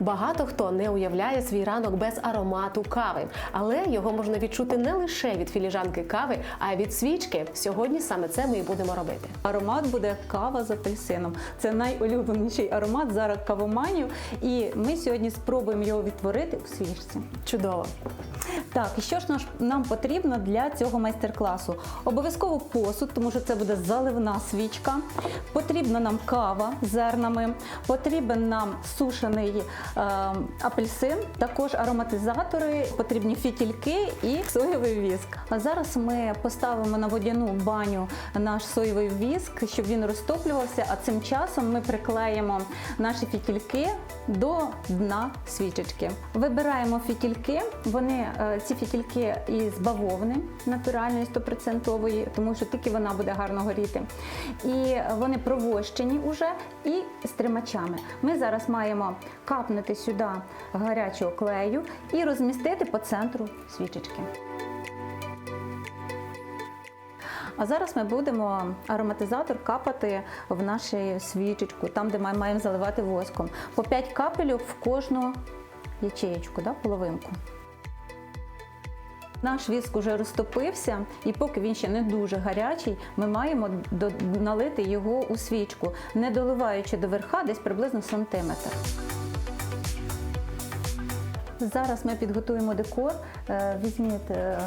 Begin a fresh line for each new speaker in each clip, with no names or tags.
Багато хто не уявляє свій ранок без аромату кави, але його можна відчути не лише від філіжанки кави, а й від свічки. Сьогодні саме це ми і будемо робити.
Аромат буде кава з апельсином. Це найулюбленіший аромат зараз кавоманів. І ми сьогодні спробуємо його відтворити у свічці.
Чудово.
Так, і що ж нам потрібно для цього майстер-класу? Обов'язково посуд, тому що це буде заливна свічка. Потрібна нам кава з зернами, потрібен нам сушений апельсин, також ароматизатори, потрібні фітільки і соєвий віск. А зараз ми поставимо на водяну баню наш соєвий віск, щоб він розтоплювався. А цим часом ми приклеїмо наші фітільки до дна свічечки. Вибираємо фітільки. Вони е, ці фітільки із бавовни натуральної 100%, тому що тільки вона буде гарно горіти. І вони провощені уже і з тримачами. Ми зараз маємо капнути сюди гарячого клею і розмістити по центру свічечки. А зараз ми будемо ароматизатор капати в нашу свічечку, там, де ми маємо заливати воском. По 5 капелів в кожну ячеєчку, да, половинку. Наш віск уже розтопився, і поки він ще не дуже гарячий, ми маємо налити його у свічку, не доливаючи до верха десь приблизно сантиметр. Зараз ми підготуємо декор. Е, Візьміть е,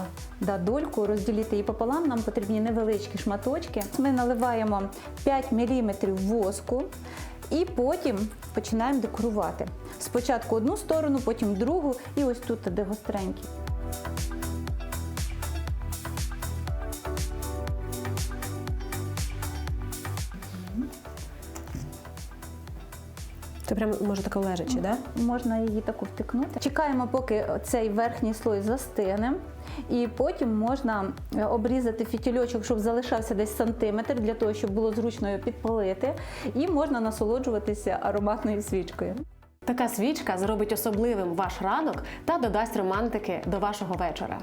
да, дольку, розділіть її пополам. Нам потрібні невеличкі шматочки. Ми наливаємо 5 мм воску і потім починаємо декорувати. Спочатку одну сторону, потім другу, і ось тут де гостренькі.
Це прям може таке лежачи, да?
Можна її таку втикнути. Чекаємо, поки цей верхній слой застине. І потім можна е, обрізати фітільочок, щоб залишався десь сантиметр, для того, щоб було зручно його підпалити. І можна насолоджуватися ароматною свічкою.
Така свічка зробить особливим ваш ранок та додасть романтики до вашого вечора.